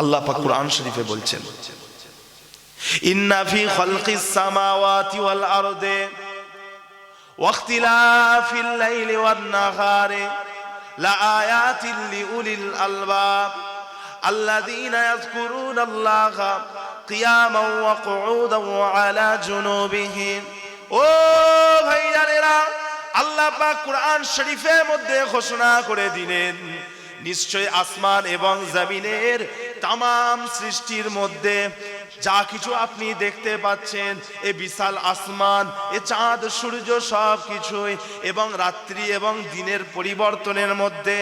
আল্লাহ পাক কুরআন শরীফে বলছেন, ইন্না ফি খালকিস সামাওয়াতি ওয়াল আরদে ওয়াক্তিলাফিল লাইলি ওয়ান নাহারে লাআয়াতিল লিউলিল আলবাব আল্লাযীনা কিয়ামান ওয়া কুউদান ওয়া আলা জুনুবিহিম। ও ভাইয়ারেরা আল্লাহ পাক কুরআন শরীফের মধ্যে ঘোষণা করে দিলেন, নিশ্চয় আসমান এবং জমিনের তামাম সৃষ্টির মধ্যে যা কিছু আপনি দেখতে পাচ্ছেন, এ বিশাল আসমান, এ চাঁদ, সূর্য সব কিছুই এবং রাত্রি এবং দিনের পরিবর্তনের মধ্যে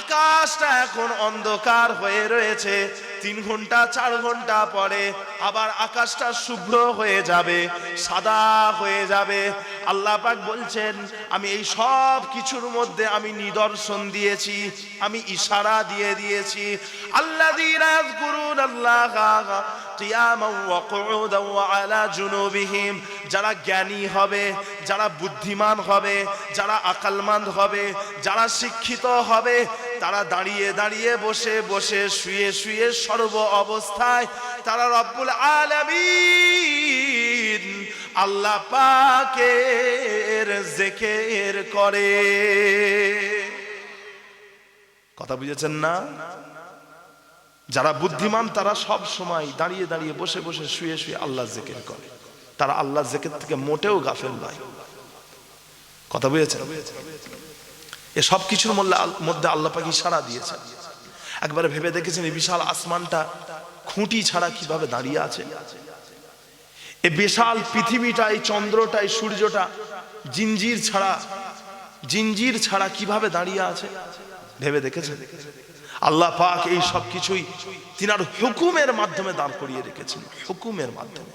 আকাশটা এখন অন্ধকার হয়ে রয়েছে। তিন ঘণ্টা, চার ঘণ্টা পরে আবার আকাশটা শুভ্র হয়ে যাবে, সাদা হয়ে যাবে। আল্লাহ পাক বলছেন, আমি এই সব কিছুর মধ্যে আমি নিদর্শন দিয়েছি, আমি ইশারা দিয়ে দিয়েছি। আল্লাহ আল্লাহ ওয়া কুউদান ওয়া যারা জ্ঞানী হবে, যারা বুদ্ধিমান হবে, যারা আকালমান্দ হবে, যারা শিক্ষিত হবে তারা দাঁড়িয়ে দাঁড়িয়ে বসে বসে শুয়ে শুয়ে সর্ব অবস্থায় তারা রব্বুল আলামিন আল্লাহ পাকের জেকের করে। কথা বুঝেছেন না? যারা বুদ্ধিমান তারা সব সময় দাঁড়িয়ে দাঁড়িয়ে বসে বসে শুয়ে শুয়ে আল্লাহ জেকের করে। তারা আল্লাহ জেকের থেকে মোটেও গাফেল নয়। কথা বুঝেছেন? এ সব কিছুর মধ্যে আল্লাহ পাখি সাড়া দিয়েছেন। একবারে ভেবে দেখেছেন এই বিশাল আসমানটা খুঁটি ছাড়া কীভাবে দাঁড়িয়ে আছে? এই বিশাল পৃথিবীটা, এই চন্দ্রটা, এই সূর্যটা জিঞ্জির ছাড়া জিঞ্জির ছাড়া কীভাবে দাঁড়িয়ে আছে? ভেবে দেখেছেন? আল্লাহ পাক এই সব কিছুই তিনার হুকুমের মাধ্যমে দাঁড় করিয়ে রেখেছেন। হুকুমের মাধ্যমে।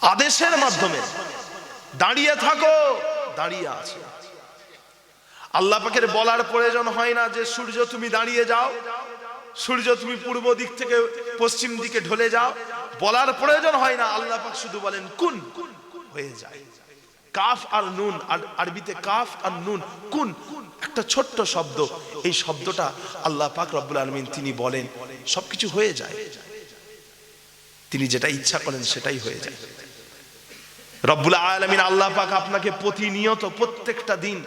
আদেশের মাধ্যমে। দাঁড়িয়ে থাকো, দাঁড়িয়ে আছে। আল্লাহ পাকের বলার প্রয়োজন হয় না যে, সূর্য তুমি দাঁড়িয়ে যাও, সূর্য তুমি পূর্ব দিক থেকে পশ্চিম দিকে ঢলে যাও। বলার প্রয়োজন হয় না, আল্লাহ পাক শুধু বলেন, কুন হয়ে যায়। কাফ আর নুন, আর আরবিতে কাফ আর নুন, কুন একটা ছোট্ট শব্দ। এই শব্দটা আল্লাহ পাক রব্বুল আলমিন তিনি বলেন, সবকিছু হয়ে যায়। তিনি যেটা ইচ্ছা করেন সেটাই হয়ে যায়। রব্বুল আলমিন আল্লাহ পাক আপনাকে প্রতিনিয়ত প্রত্যেকটা দিন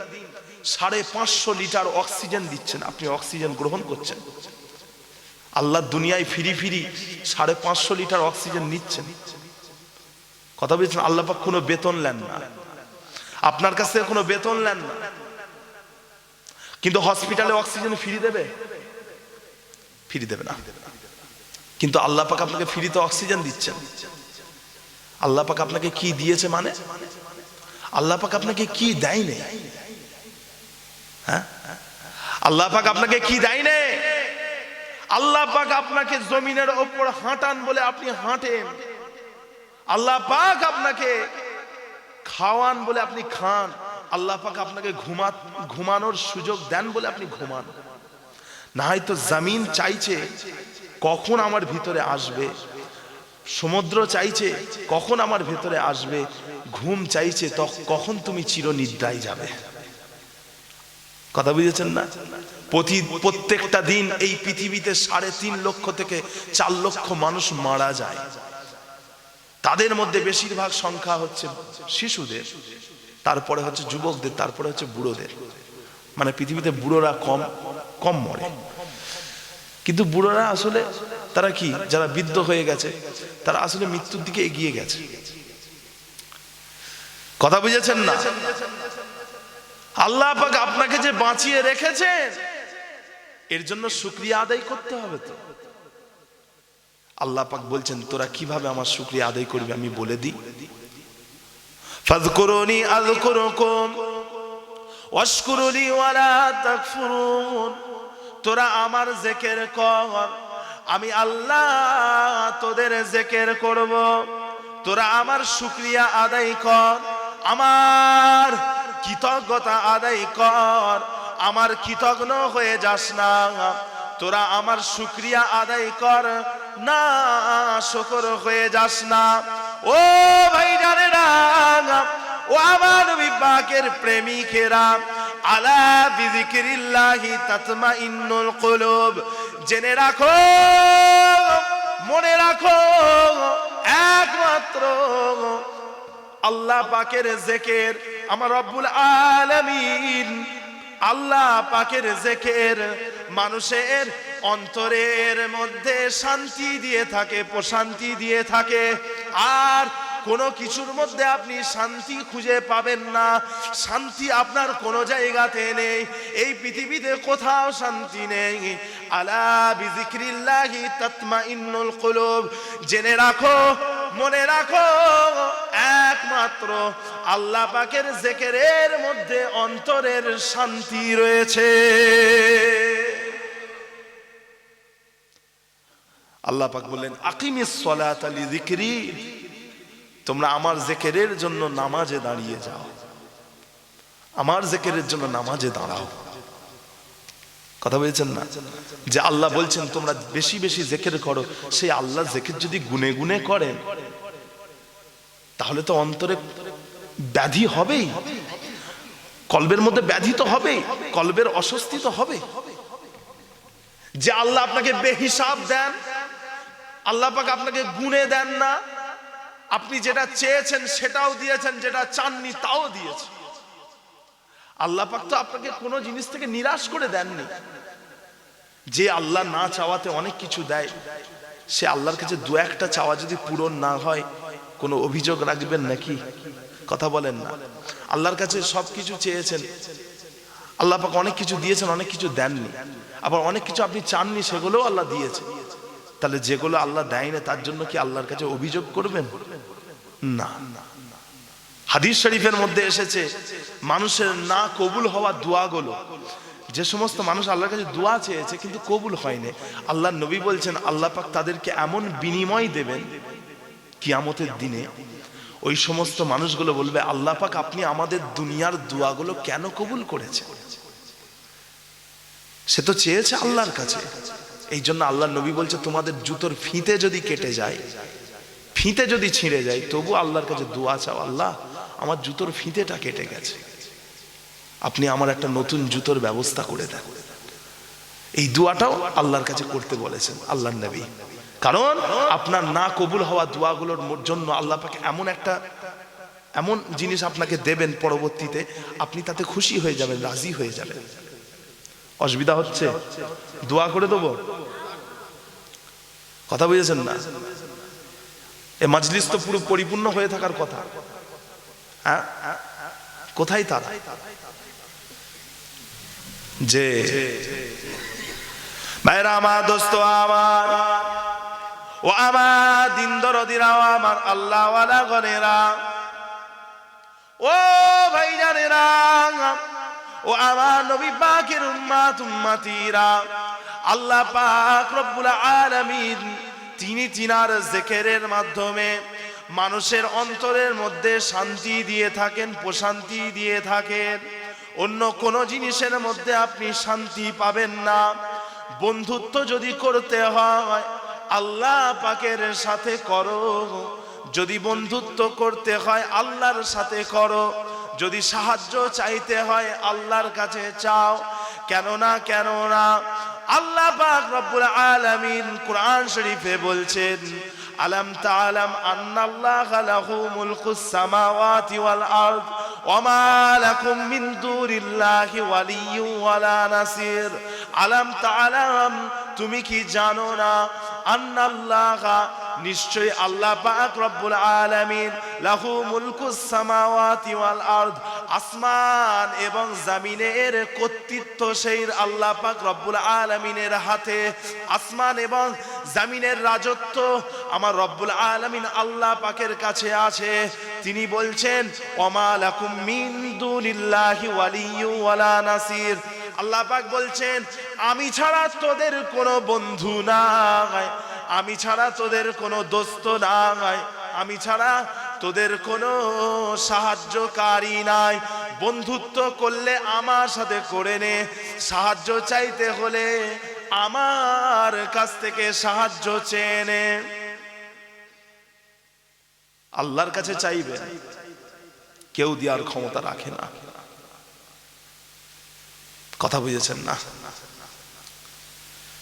সাড়ে পাঁচশো লিটার অক্সিজেন দিচ্ছেন। আপনি অক্সিজেন গ্রহণ করছেন। আল্লাহ দুনিয়ায় ফিরি ফিরি সাড়ে পাঁচশো লিটার অক্সিজেন নিচ্ছেন। কথা বলছেন, আল্লাহ পাক কোনো বেতন নেন না। আপনার কাছ থেকে কোনো বেতন নেন না। কিন্তু হসপিটালে অক্সিজেন ফ্রি দেবে? ফ্রি দেবে না। কিন্তু আল্লাহ পাক আপনাকে ফ্রিতে অক্সিজেন দিচ্ছেন। আল্লাহ পাক আপনাকে কি দিয়েছে মানে? আল্লাহ পাক আপনাকে কি দেয়নি? আল্লাহ পাক আপনাকে কি দেয়নি আল্লাহ পাক আপনাকে জমিনের ওপর হাঁটান বলে আপনি হাঁটেন। আল্লাহ পাক আপনাকে খাওয়ান বলে আপনি খান। আল্লাহ পাক আপনাকে ঘুমা ঘুমানোর সুযোগ দেন বলে আপনি ঘুমান। না হয়তো জামিন চাইছে, কখন আমার ভিতরে আসবে? সমুদ্র চাইছে, কখন আমার ভেতরে আসবে? ঘুম চাইছে কখন তুমি চিরনিদ্রায় যাবে? কথা বুঝেছেন না? প্রতি প্রত্যেকটা দিন এই পৃথিবীতে সাড়ে তিন লক্ষ থেকে চার লক্ষ মানুষ মারা যায়। তাদের মধ্যে বেশিরভাগ সংখ্যা হচ্ছে শিশুদের, তারপরে হচ্ছে যুবকদের, তারপরে হচ্ছে বুড়োদের। মানে পৃথিবীতে বুড়োরা কম কম মরে। কিন্তু বুড়োরা আসলে তারা কি? যারা বৃদ্ধ হয়ে গেছে, তারা আসলে মৃত্যুর দিকে এগিয়ে গেছে। কথা বুঝেছেন না? আল্লাহ পাক আপনাকে যে বাঁচিয়ে রেখেছেন, এর জন্য শুক্রিয়া আদায় করতে হবে তো। আল্লাহ পাক বলছেন, তোরা কীভাবে আমার শুক্রিয়া আদায় করবি আমি বলে দিই? ফাযকুরুনি আযকুরুকুম, ওয়াশকুরুলি ওয়ালা তাকফুরুন। তোরা আমার জিকির কর, আমি আল্লাহ তোদের জিকির করব। তোরা আমার শুক্রিয়া আদায় কর, আমার কৃতজ্ঞতা আদায় কর। আমার কৃতজ্ঞ হয়ে যাস না। তোরা আমার শুক্রিয়া আদায় কর। না, শকর হয়ে যাস না। ও ভাই জানে না, ও আমার বিপাকের প্রেমিকেরা। আলা বিজিকিরিল্লাহি তাতমা ইন্নুল কুলুব। জেনে রাখো, মনে রাখো, একমাত্র আল্লাহ পাকের জেকের আমার রব্বুল আলামিন আল্লাহ পাকের জেকের মানুষের অন্তরের মধ্যে শান্তি দিয়ে থাকে, প্রশান্তি দিয়ে থাকে। আর কোনো কিছুর মধ্যে আপনি শান্তি খুঁজে পাবেন না। শান্তি আপনার কোনো জায়গাতে নেই। এই পৃথিবীতে কোথাও শান্তি নেই। আলা বিজিক্রিল্লাহি তাতমাইন্নুল কুলুব। জেনে রাখো, মনে রাখো একমাত্র আল্লাহ পাকের জেকেরের মধ্যে অন্তরের শান্তি রয়েছে। আল্লাহ পাক বললেন, আকিমিস সলাত আলি যিকরি তোমরা আমার জেকেরের জন্য নামাজে দাঁড়িয়ে যাও। আমার জেকেরের জন্য নামাজে দাঁড়াও। কথা বলছেন না? যে আল্লাহ বলছেন, তোমরা বেশি বেশি জেকের করো, সেই আল্লাহ জেকের যদি গুনে গুনে করেন তাহলে তো অন্তরে ব্যাধি হবেই। কলবের মধ্যে ব্যাধি তো হবেই, কলবের অস্বস্তি তো হবে যে আল্লাহ আপনাকে বেহিসাব দেন, আল্লাহ পাক আপনাকে গুনে দেন না, আপনি যেটা চেয়েছেন সেটাও দিয়েছেন, যেটা চাননি তাও দিয়েছেন। আল্লাহ পাক তো আপনাকে কোনো জিনিস থেকে নিরাশ করে দেননি। যে আল্লাহ না চাওয়াতে অনেক কিছু দেয়, সে আল্লাহর কাছে দু একটা চাওয়া যদি পূরণ না হয় কোনো অভিযোগ রাখবেন নাকি? কথা বলেন না। আল্লাহর কাছে সব কিছু চেয়েছেন। আল্লাহ পাক অনেক কিছু দিয়েছেন, অনেক কিছু দেননি। আবার অনেক কিছু আপনি চাননি, সেগুলোও আল্লাহ দিয়েছেন। তাহলে যেগুলো আল্লাহ দেয়নি, তার জন্য কি আল্লাহর কাছে অভিযোগ করবেন? না। হাদিস শরীফের মধ্যে এসেছে, মানুষের না কবুল হওয়া দোয়াগুলো। যে সমস্ত মানুষ আল্লাহর কাছে দোয়া চেয়েছে, কিন্তু কবুল হয়নি। আল্লাহ নবী বলছেন, আল্লাহ পাক তাদেরকে এমন বিনিময় দেবেন কিয়ামতের দিনে ওই সমস্ত মানুষগুলো বলবে, আল্লাহ পাক আপনি আমাদের দুনিয়ার দোয়াগুলো কেন কবুল করেছে সে তো চেয়েছে আল্লাহর কাছে। এই জন্য আল্লাহ নবী বলছে, তোমাদের জুতোর ফিতে যদি কেটে যায়, ফিতে যদি ছিঁড়ে যায়, তবু আল্লাহর কাছে দোয়া চাও, আল্লাহ, আমার জুতোর ফিতেটা কেটে গেছে। আপনি আমার একটা নতুন জুতোর ব্যবস্থা করে দেন। এই দোয়াটাও আল্লাহর কাছে করতে বলেছেন আল্লাহ নবী। কারণ আপনার না কবুল হওয়া দোয়াগুলোর জন্য আল্লাহ পাকে এমন একটা, এমন জিনিস আপনাকে দেবেন পরবর্তীতে, আপনি তাতে খুশি হয়ে যাবেন, রাজি হয়ে যাবেন। অসুবিধা হচ্ছে? দোয়া করে দেবো? কথা বুঝেছেন না? এ মাজলিস তো পুরো পরিপূর্ণ হয়ে থাকার কথা। হ্যাঁ? কোথায় তারা? যে, ভাইরা আমার দোস্ত আমার ও আমার দিন দরদিরাও আমার আল্লাহওয়ালা গনেরা। ও ভাই জানেরা ও আমার নবী পাকের উম্মাত উম্মাতিরা। আল্লাহ পাক রব্বুল আলামিন তিনি তিনার জেকেরের মাধ্যমে মানুষের অন্তরের মধ্যে শান্তি দিয়ে থাকেন, প্রশান্তি দিয়ে থাকেন। অন্য কোনো জিনিসের মধ্যে আপনি শান্তি পাবেন না। বন্ধুত্ব যদি করতে হয় আল্লাহ পাকের সাথে করো। যদি বন্ধুত্ব করতে হয়, আল্লাহর সাথে করো। যদি সাহায্য চাইতে হয়, আল্লাহর কাছে চাও। কেননা কেননা, আল্লাহ পাক রব্বুল আলামিন কোরআন শরীফে বলছেন, আলাম তাআলাম আন্নাল্লাহা লাহু মুলকুস সামাওয়াতি ওয়াল আরদ ওমা লাকুম মিন দুনিল্লাহি ওয়ালিয়্যুন ওয়ালা নাসির। আলাম তাআলাম, তুমি কি জানো না? আন্নাল্লাহা নিশ্চয় আল্লাহ পাক রব্বুল আলামিন লাহু মুলকুস সামাওয়াতি ওয়াল আরদ, আসমান এবং জমিনের কর্তৃত্ব সেই আল্লাহ পাক রব্বুল আলামিনের হাতে। আসমান এবং জমিনের রাজত্ব আমার রব্বুল আলামিন আল্লাহ পাকের কাছে আছে। তিনি বলছেন, ওমা লাকুম মিন দুনিল্লাহি ওয়ালিয়্যুন ওয়ালা নাসির। আল্লাহ পাক বলছেন, আমি ছাড়া তোদের কোনো বন্ধু নাই, আমি ছাড়া তোদের কোনো দোস্ত নাই, আমি ছাড়া তোদের কোনো সাহায্যকারী নাই। বন্ধুত্ব করলে আমার সাথে করে নে, সাহায্য চাইতে হলে আমার কাছ থেকে সাহায্য চেয়ে নে। আল্লাহর কাছে চাইবে, কেউ দেওয়ার ক্ষমতা রাখে না। কথা বুঝেছেন না।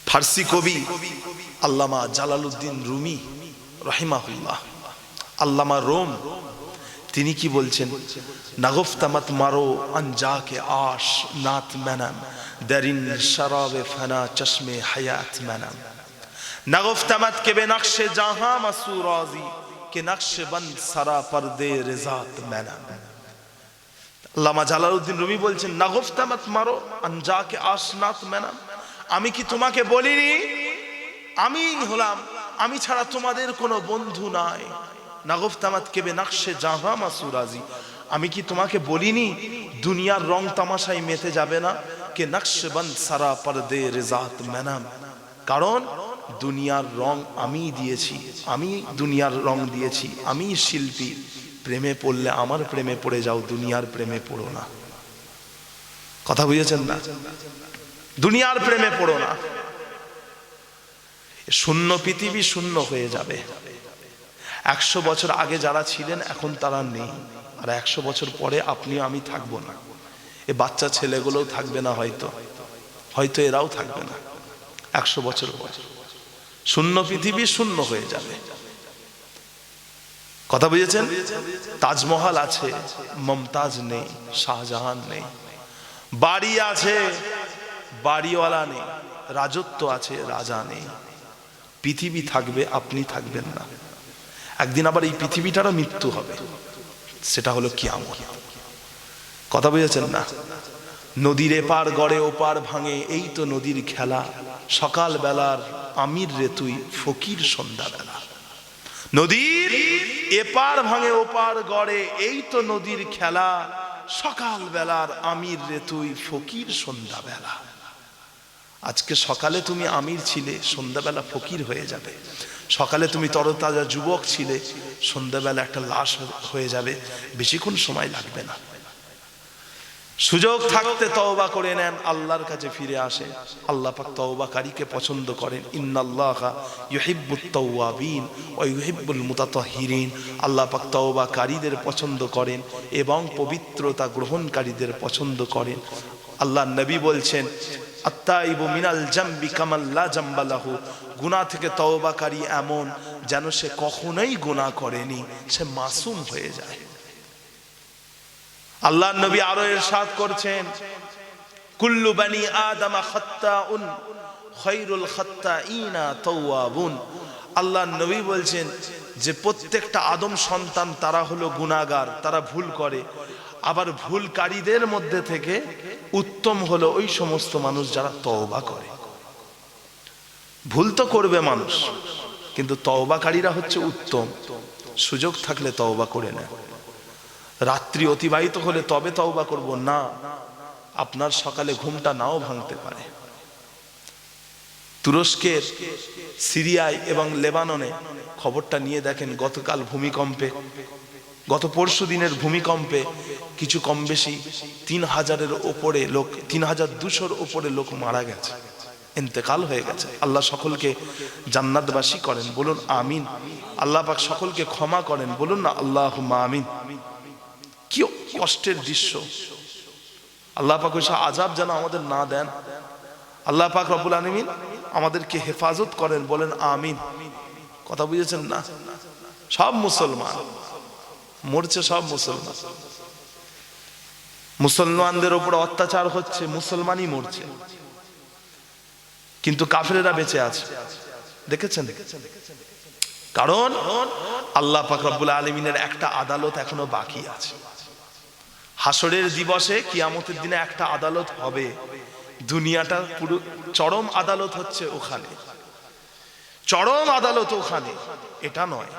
ফার্সি কবি আল্লামা জালালউদ্দিন রুমি রাহিমাহুল্লাহ, আল্লামা রোম, তিনি কি বলছেন? নাগফতামাত মারো আনজাকে আশ নাত ম্যানাম দারিন শরাবে ফানা চশমে হায়াত ম্যানাম নাগফতামাত কে বে নকশে জাহান মাসুরাজি, কে নকশে বন সারা পর্দে রেজাত ম্যানাম আল্লামা জালালউদ্দিন রুমি বলছেন, নগফতামত মারো, আনজাকে আসনাত মেনা। আমি কি তোমাকে বলিনি? আমি হলাম। আমি ছাড়া তোমাদের কোনো বন্ধু নাই। নাগফতামাত কেবে নাকশে জাহা মাসুরাজি আমি কি তোমাকে বলিনি, দুনিয়ার রং তামাশায় মেতে যাবে না, কে নকশে বন্দ সারা পর্দে রেজাত মেনাম কারণ, দুনিয়ার রং আমি দিয়েছি, আমি দুনিয়ার রং দিয়েছি, আমি শিল্পী। প্রেমে পড়লে আমার প্রেমে পড়ে যাও, দুনিয়ার প্রেমে পড়ো না। কথা বুঝেছেন না? দুনিয়ার প্রেমে পড়ো না। শূন্য পৃথিবী শূন্য হয়ে যাবে। একশো বছর আগে যারা ছিলেন, এখন তারা নেই। আর একশো বছর পরে আপনি আমি থাকব না। এ বাচ্চা ছেলেগুলোও থাকবে না হয়তো। হয়তো এরাও থাকবে না। একশো বছর পর। শূন্য পৃথিবী শূন্য হয়ে যাবে। কথা বুঝেছেন? তাজমহল আছে, মমতাজ নেই, শাহজাহান নেই। বাড়ি আছে, বাড়িওয়ালা নেই, রাজত্ব আছে, রাজা নেই। পৃথিবী থাকবে, আপনি থাকবেন না। একদিন আবার এই পৃথিবীটারও মৃত্যু হবে। সেটা হলো কি কিয়ামত। কথা বুঝেছেন না? নদীর এপার গড়ে, ওপার ভাঙে, এই তো নদীর খেলা। সকাল বেলার আমির রে তুই ফকির সন্ধ্যাবেলা নদীর এপার ভাঙে ওপার গড়ে, এই তো নদীর খেলা। সকাল বেলার আমির রে তুই ফকির সন্ধ্যাবেলা। আজকে সকালে তুমি আমির ছিলে, সন্ধ্যাবেলা ফকির হয়ে যাবে। সকালে তুমি তরতাজা যুবক ছিলে, সন্ধ্যাবেলা একটা লাশ হয়ে যাবে। বেশিক্ষণ সময় লাগবে না। সুযোগ থাকতে তওবা করে নেন, আল্লাহর কাছে ফিরে আসে। আল্লাহ পাক তওবাকারীকে পছন্দ করেন। ইন্নাল্লাহ ইউহিব্বুত তাওয়াবিন ওয়া ইউহিব্বুল মুতাতাহহিরিন আল্লাহ পাক তওবাকারীদের পছন্দ করেন এবং পবিত্রতা গ্রহণকারীদের পছন্দ করেন। আল্লাহ নবী বলছেন, আত্তাইবু মিনাল জামবি কামাল্লা জাম্বালাহু গুনাহ থেকে তওবাকারী এমন যেন সে কখনোই গুনাহ করেনি, সে মাসুম হয়ে যায়। আল্লাহ নবী আরও এরশাদ করছেন। কুল্লু বানি আদম খাত্তাউন খৈরুল খাত্তাইনা তাওয়াবুন। আল্লাহ নবী বলছেন যে, প্রত্যেকটা আদম সন্তান তারা হলো গুনাহগার, তারা ভুল করে। আবার ভুলকারীদের মধ্যে থেকে উত্তম হলো ওই সমস্ত মানুষ যারা তওবা করে। ভুল তো করবে মানুষ, কিন্তু তওবাকারীরা হচ্ছে উত্তম। সুযোগ থাকলে তওবা করে নেয়। রাত্রি অতিবাহিত হলে তবে তওবা করব। না, আপনার সকালে ঘুমটা নাও ভাঙতে পারে। তুরস্কের, সিরিয়ায় এবং লেবাননে খবরটা নিয়ে দেখেন গতকাল ভূমিকম্পে। গত পরশু দিনের ভূমিকম্পে কিছু কম বেশি তিন হাজারের ওপরে লোক, তিন হাজার দুশোর ওপরে লোক মারা গেছে। ইন্তেকাল হয়ে গেছে। আল্লাহ সকলকে জান্নাতবাসী করেন। বলুন আমিন। আল্লাহ পাক সকলকে ক্ষমা করেন। বলুন না আল্লাহ আমিন। কি কষ্টের দৃশ্য। আল্লাহ পাক আজাব যেন আমাদের না দেন। আল্লাহ পাক রব্বুল আলমিন আমাদেরকে হেফাজত করেন, বলেন আমিন। কথা বুঝেছেন না? সব মুসলমান। মরছে সব মুসলমান। মুসলমানদের উপর অত্যাচার হচ্ছে, মুসলমানই মরছে। কিন্তু কাফেরেরা বেঁচে আছে। দেখেছেন? কারণ আল্লাহ পাক রব্বুল আলমিনের একটা আদালত এখনও বাকি আছে। হাসরের দিবসে কিয়ামতের দিনে একটা আদালত হবে। দুনিয়াটা পুরো চরম আদালত হচ্ছে ওখানে। চরম আদালত ওখানে। এটা নয়।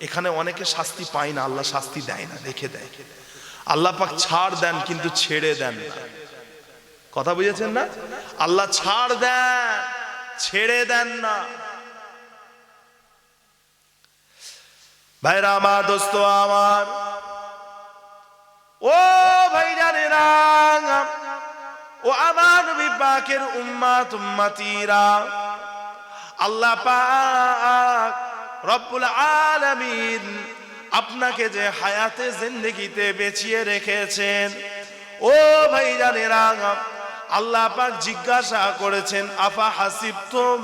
এখানে অনেকে শাস্তি পায় না, আল্লাহ শাস্তি দেয় না, রেখে দেয়। আল্লাহ পাক ছাড় দেন, কিন্তু ছেড়ে দেন না। কথা বুঝেছেন না? আল্লাহ ছাড় দেন, ছেড়ে দেন না। ভাইরা, আমার দোস্ত, আমার ও ভাই জানেরা ও আমার বিপাকের উম্মাত উম্মাতিরা। আল্লাহ পাক রব্বুল আলামিন আপনাকে যে হায়াতে জিন্দগিতে বেঁচিয়ে রেখেছেন। ও ভাই জানেরা আল্লাহ পাক জিজ্ঞাসা করেছেন, আফা হাসিবতুম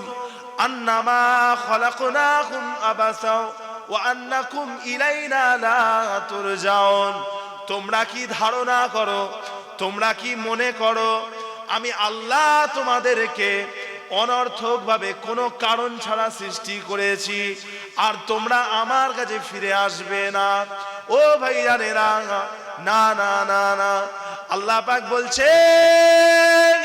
আন্নামা খলাকনাকুম আবাসাও ওয়া আন্নাকুম ইলাইনা লা তুরজাউন? তোমরা কি ধারণা করো? তোমরা কি মনে করো? আমি আল্লাহ তোমাদেরকে অনর্থকভাবে কোনো কারণ ছাড়া সৃষ্টি করেছি, আর তোমরা আমার কাছে ফিরে আসবে না। ও ভাই ভাইজানেরা না না না না। আল্লাহ পাক বলছেন,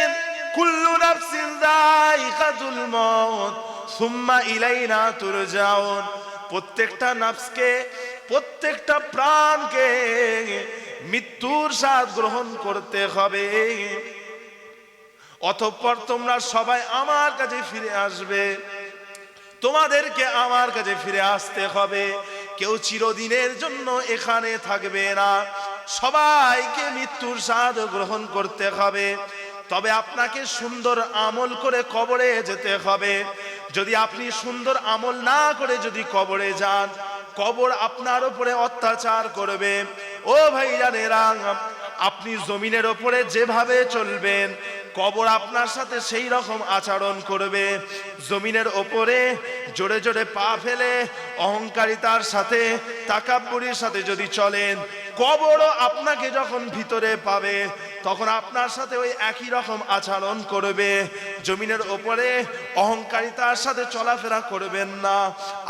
কুল্লু নাফসিন যায়িকাতুল মউত সুম্মা ইলাইনা তুরজাউন। প্রত্যেকটা নাফসকে, প্রত্যেকটা প্রাণকে মৃত্যুর স্বাদ গ্রহণ করতে হবে। অতঃপর তোমরা সবাই আমার কাছে ফিরে আসবে। তোমাদেরকে আমার কাছে ফিরে আসতে হবে। কেউ চিরদিনের জন্য এখানে থাকবে না। সবাইকে মৃত্যুর স্বাদ গ্রহণ করতে হবে। তবে আপনাকে সুন্দর আমল করে কবরে যেতে হবে। যদি আপনি সুন্দর আমল না করে যদি কবরে যান, কবর আপনার উপরে অত্যাচার করবে। ও ভাই ভাইজানেরা, আপনি জমিনের ওপরে যেভাবে চলবেন, কবর আপনার সাথে সেই রকম আচরণ করবে। জমিনের ওপরে জোরে জোরে পা ফেলে, অহংকারিতার সাথে, তাকাব্বুরির সাথে যদি চলেন কবরও আপনাকে যখন ভিতরে পাবে, তখন আপনার সাথে ওই একই রকম আচরণ করবে। জমিনের ওপরে অহংকারিতার সাথে চলাফেরা করবেন না।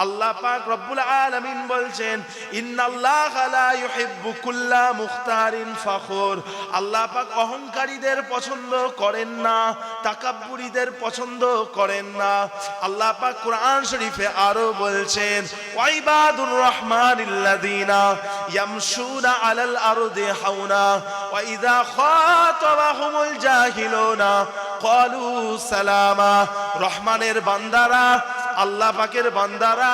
আল্লাহ পাক রব্বুল আলামিন বলছেন, ইন্নাল্লাহ লা ইউহিব্বু কুল্লা মুখতারিন ফখর। আল্লাহ পাক অহংকারীদের পছন্দ করেন না, তাকাব্বুরীদের পছন্দ করেন না। আল্লাহ পাক কোরআন শরীফে আরও বলছেন, ওয়াইবাদুর রহমানিল্লাযীনা ইয়ামশুনা আরদি হাওনা, ওয়া ইযা খাতাবাহুমুল জাহিলুনা, ক্বালু সালামা। রহমানের বান্দারা, আল্লাহ পাকের বান্দারা,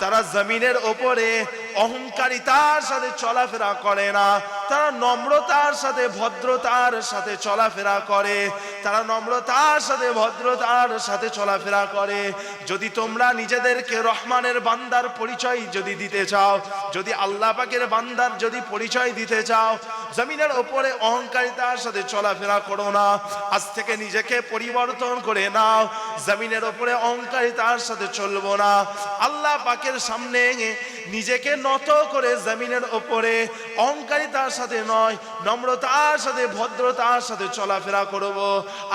তারা জমিনের ওপরে অহংকারিতার সাথে চলাফেরা করে না। তারা নম্রতার সাথে ভদ্রতার সাথে চলাফেরা করে। তারা নম্রতার সাথে ভদ্রতার সাথে চলাফেরা করে। যদি তোমরা নিজেদেরকে রহমানের বান্দার পরিচয় যদি দিতে চাও, যদি আল্লাহ পাকের বান্দার যদি পরিচয় দিতে চাও, জমিনের ওপরে অহংকারিতার সাথে চলাফেরা করো না। আজ থেকে নিজেকে পরিবর্তন করে নাও। জমিনের ওপরে অহংকারিতার সাথে চলবো না। আল্লাহ পাকের সামনে নিজেকে নত করে জমিনের ওপরে অহংকারিতার সাথে নয়, নম্রতার সাথে, ভদ্রতার সাথে চলাফেরা করব,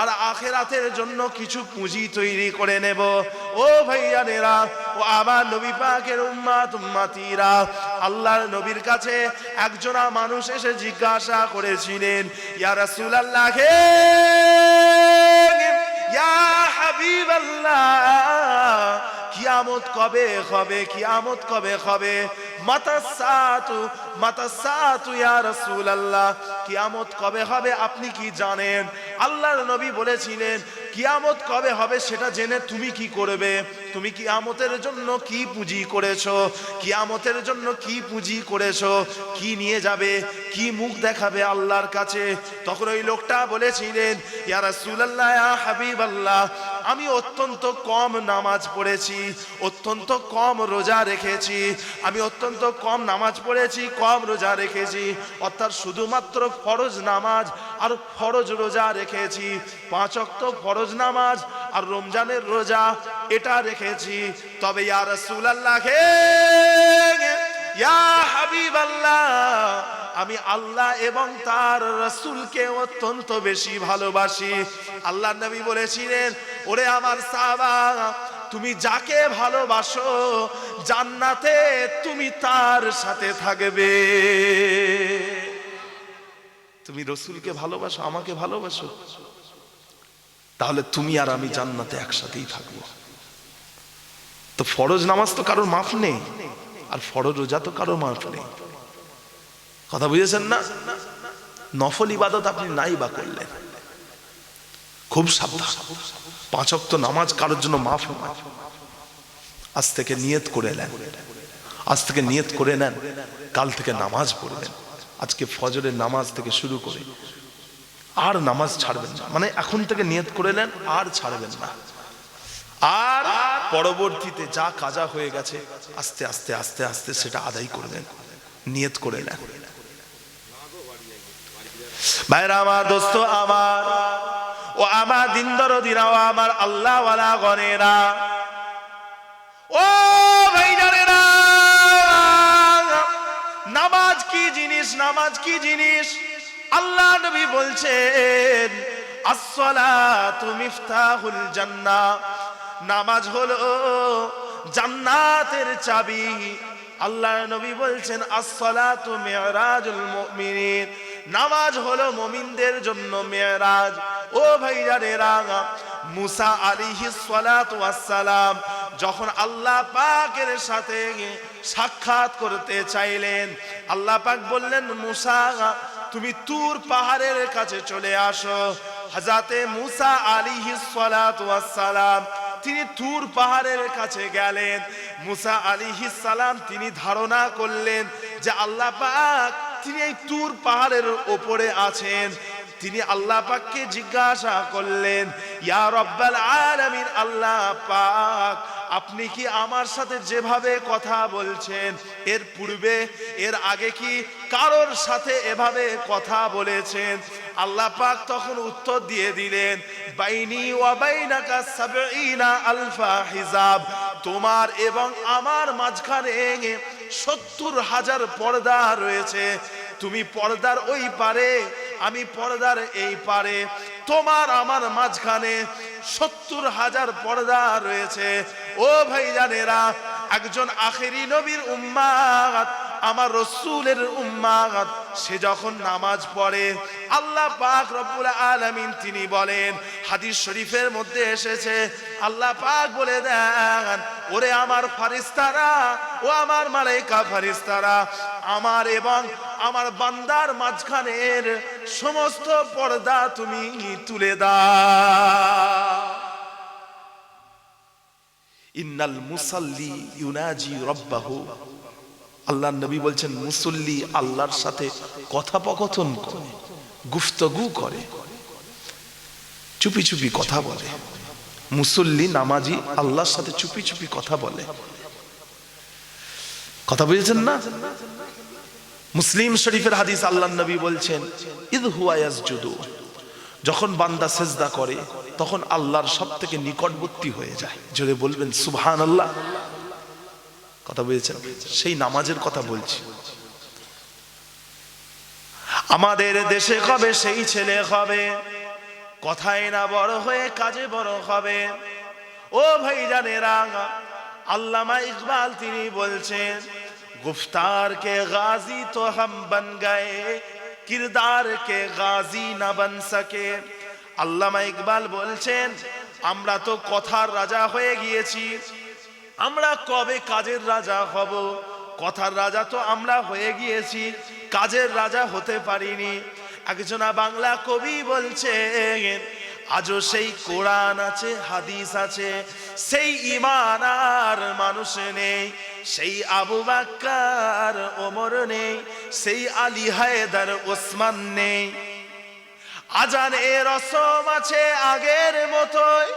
আর আখেরাতের জন্য কিছু পুঁজি তৈরি করে নেব। ও ভাইয়ানেরা, ও আবার নবী পাকের উম্মাত, উম্মাতিরা, আল্লাহর নবীর কাছে একজনা মানুষ এসে জিজ্ঞাসা করেছিলেন, ইয়া রাসূলুল্লাহ, হে ইয়া হাবিবাল্লাহ কিয়ামত কবে হবে, কিয়ামত কবে হবে? মাতাসাতু মাতাসাতু ইয়া রাসূলুল্লাহ। কিয়ামত কবে হবে আপনি কি জানেন? আল্লাহর নবী বলেছিলেন, কিয়ামত কবে হবে সেটা জেনে তুমি কি করবে? তুমি কিয়ামতের জন্য কি পুঁজি করেছ? কিয়ামতের জন্য কি পুঁজি করেছ? কি নিয়ে যাবে? কি মুখ দেখাবে আল্লাহর কাছে? তখন ওই লোকটা বলেছিলেন, ইয়া রাসূলুল্লাহ, ইয়া হাবিবাল্লাহ আমি অত্যন্ত কম নামাজ পড়েছি, অত্যন্ত কম রোজা রেখেছি, আমি অত্যন্ত কম নামাজ পড়েছি, কম রোজা রেখেছি, অর্থাৎ শুধুমাত্র ফরজ নামাজ আর ফরজ রোজা রেখেছি, পাঁচ অক্ত ফরজ নামাজ আর রমজানের রোজা এটা রেখেছি। তবে ইয়া রাসূলুল্লাহ, হে ইয়া হাবিবাল্লাহ আমি আল্লাহ এবং তার রসুলকে অত্যন্ত বেশি ভালোবাসি। আল্লাহ নবী বলেছিলেন, ওরে আমার সাহাবা, তুমি যাকে ভালোবাসো, জান্নাতে তুমি তার সাথে থাকবে। তুমি রসুলকে ভালোবাসো, আমাকে ভালোবাসো। তাহলে তুমি আর আমি জান্নাতে একসাথেই থাকব। তো ফরজ নামাজ তো কারোর মাফ নেই, আর ফরজ রোজা তো কারোর মাফ নেই। কথা বুঝেছেন না? নফল ইবাদত আপনি নাই বা করলেন। খুব সাবধান। পাঁচ অক্ত নামাজ কারোর জন্য মাফ আজ থেকে নিয়ত করে নেন। আজ থেকে নিয়ত করে নেন। কাল থেকে নামাজ পড়বেন। আজকে ফজরের নামাজ থেকে শুরু করে আর নামাজ ছাড়বেন না। মানে এখন থেকে নিয়ত করে নেন, আর ছাড়বেন না। আর পরবর্তীতে যা কাজা হয়ে গেছে, আস্তে আস্তে আস্তে আস্তে সেটা আদায় করবেন। নিয়ত করে নেন। আমার দোস্ত, আমার। ও আমার আমার আল্লাহওয়ালা ও নামাজ কি জিনিস, নামাজ কি জিনিস? আল্লাহ নবী বলছেন মিফতাহুল জান্নাহ নামাজ হলো জান্নাতের চাবি। আল্লাহ নবী বলছেন, আসসালাতু মিরাজুল মুমিনিন। নামাজ হলো মমিনদের জন্য মেয়েরাজ। ও ভাইজানেরা মুসা আলাইহিস সালাতু ওয়াসসালাম যখন আল্লাহ পাকের সাথে সাক্ষাৎ করতে চাইলেন, আল্লাহ পাক বললেন, মুসা, তুমি তুর পাহাড়ের কাছে চলে আসো। হাজাতে মুসা সালাতু ওয়াসসালাম তিনি তুর পাহাড়ের কাছে গেলেন। মুসা সালাম তিনি ধারণা করলেন যে আল্লাহ পাক তিনি এই তুর পাহাড়ের ওপরে আছেন। তিনি আল্লাহ পাককে জিজ্ঞাসা করলেন, ইয়া রব্বাল আলামিন, আল্লাহ পাক, আপনি কি আমার সাথে যেভাবে কথা বলছেন? এর পূর্বে, এর আগে কি কারোর সাথে এভাবে কথা বলেছেন, আল্লাহ পাক তখন উত্তর দিয়ে দিলেন, বাইনি ওয়া বাইনাকা সাবঈনা আলফা হিজাব, তোমার এবং আমার মাঝখানে সত্তর হাজার পর্দা রয়েছে, তুমি পর্দার ওই পারে, আমি পর্দার এই পারে, তোমার আমার মাঝখানে সত্তর হাজার পর্দা রয়েছে, ও ভাইজানেরা, একজন আখেরি নবীর উম্মাত আমার রসুলের উম্মাত সে যখন নামাজ পড়ে, আল্লাহ পাক রব্বুল আলামিন তিনি বলেন, হাদিস শরীফের মধ্যে এসেছে, আল্লাহ পাক বলে দেন, ওরে আমার ফারিস্তারা ও আমার মালাইকা ফারিস্তারা আমার এবং আমার বান্দার মাঝখানের সমস্ত পর্দা তুমি তুলে দাও। ইন্নাল মুসাল্লি ইউনাজি রব্বাহু। আল্লাহ নবী বলছেন, মুসল্লি আল্লাহর সাথে কথোপকথন করে, গুফতগু করে চুপি চুপি কথা বলে। মুসল্লি, নামাজি আল্লাহর সাথে চুপি চুপি কথা বলে। কথা বুঝেছেন না? মুসলিম শরীফের হাদিস আল্লাহ নবী বলছেন, ইদ হুয়ায়াস যদু যখন বান্দা সেজদা করে, তখন আল্লাহর সব থেকে নিকটবর্তী হয়ে যায়। যদি বলবেন সুবহান আল্লাহ কথা বুঝেছেন সেই নামাজের কথা বলছি। আমাদের দেশে কবে সেই ছেলে হবে? কথায় না বড় হয়ে কাজে বড় হবে। ও ভাই জানেরা আল্লামা ইকবাল তিনি বলছেন গুফতার কে গাজী তো হাম বন গায়ে কিরদার কে গাজী না বন সকে। আল্লামা ইকবাল বলছেন, আমরা তো কথার রাজা হয়ে গিয়েছি। আমরা কবে কাজের রাজা হব? কথার রাজা তো আমরা হয়ে গিয়েছি, কাজের রাজা হতে পারিনি। একজনা বাংলা কবি বলছে আজও সেই কোরআন আছে, হাদিস আছে, সেই ইমান আর মানুষ নেই, সেই আবু বাক্কার ওমর নেই, সেই আলী হায়দার ওসমান নেই। আজান এ রসম আছে আগের মতোই,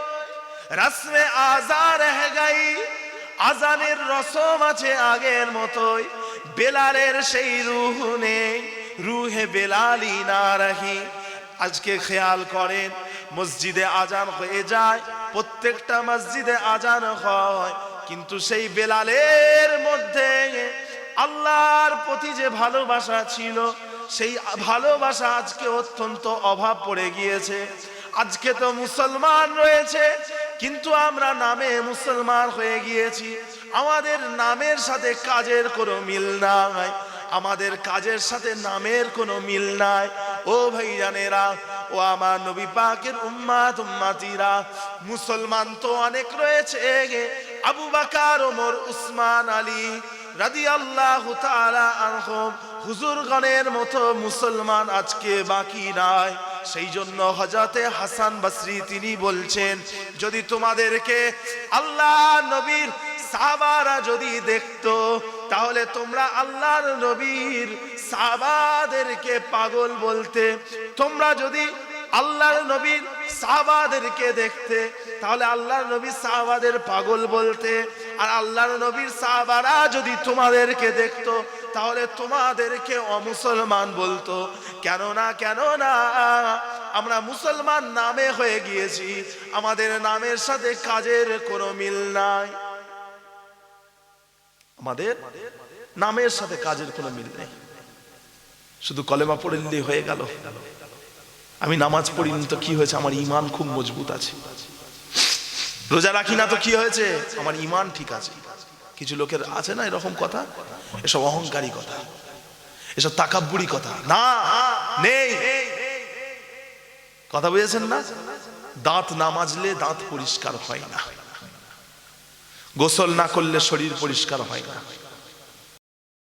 রসমে আজার গাই আজানের রসম আছে আগের মতোই। বেলালের সেই রুহ নেই। রুহে বেলালি না রাহি আজকে খেয়াল করেন, মসজিদে আজান হয়ে যায়, প্রত্যেকটা মসজিদে আজান হয়। কিন্তু সেই বেলালের মধ্যে আল্লাহর প্রতি যে ভালোবাসা ছিল, সেই ভালোবাসা আজকে অত্যন্ত অভাব পড়ে গিয়েছে। আজকে তো মুসলমান রয়েছে কিন্তু আমরা নামে মুসলমান হয়ে গিয়েছি। আমাদের নামের সাথে কাজের কোনো মিল নাই। আমাদের কাজের সাথে নামের কোনো মিল নাই। ও ভাইজানেরা, ও আমার নবী পাকের উম্মাত, উম্মাতিরা, মুসলমান তো অনেক রয়েছে আবু বাকার, ওমর, উসমান, আলী রাদি আল্লাহ হুজুরগণের মতো মুসলমান আজকে বাকি নাই। সেই জন্য হজরতে হাসান বসরি তিনি বলছেন, যদি তোমাদেরকে আল্লাহ নবীর সাবারা যদি দেখতো, তাহলে তোমরা আল্লাহর নবীর সাবাদেরকে পাগল বলতে, তোমরা যদি আল্লাহর নবীর সাহাবাদেরকে দেখতে, তাহলে আল্লাহর নবীর সাহাবাদের পাগল বলতে, আর আল্লাহর নবীর সাহাবারা যদি তোমাদেরকে দেখতো, তাহলে তোমাদেরকে অমুসলমান বলতো। কেননা কেননা, আমরা মুসলমান নামে হয়ে গিয়েছি, আমাদের নামের সাথে কাজের কোনো মিল নাই। আমাদের নামের সাথে কাজের কোনো মিল নেই। শুধু কলেমা পড়ে নিলেই হয়ে গেল। আমি নামাজ পড়িনি তো কি হয়েছে? আমার ইমান খুব মজবুত আছে। রোজা রাখি না তো কি হয়েছে? আমার ইমান ঠিক আছে। কিছু লোকের আছে না এরকম কথা? এসব অহংকারী কথা। এসব তাকাব্বুরি কথা। না, নেই। কথা বুঝেছেন না? দাঁত না মাজলে দাঁত পরিষ্কার হয় না। গোসল না করলে শরীর পরিষ্কার হয় না।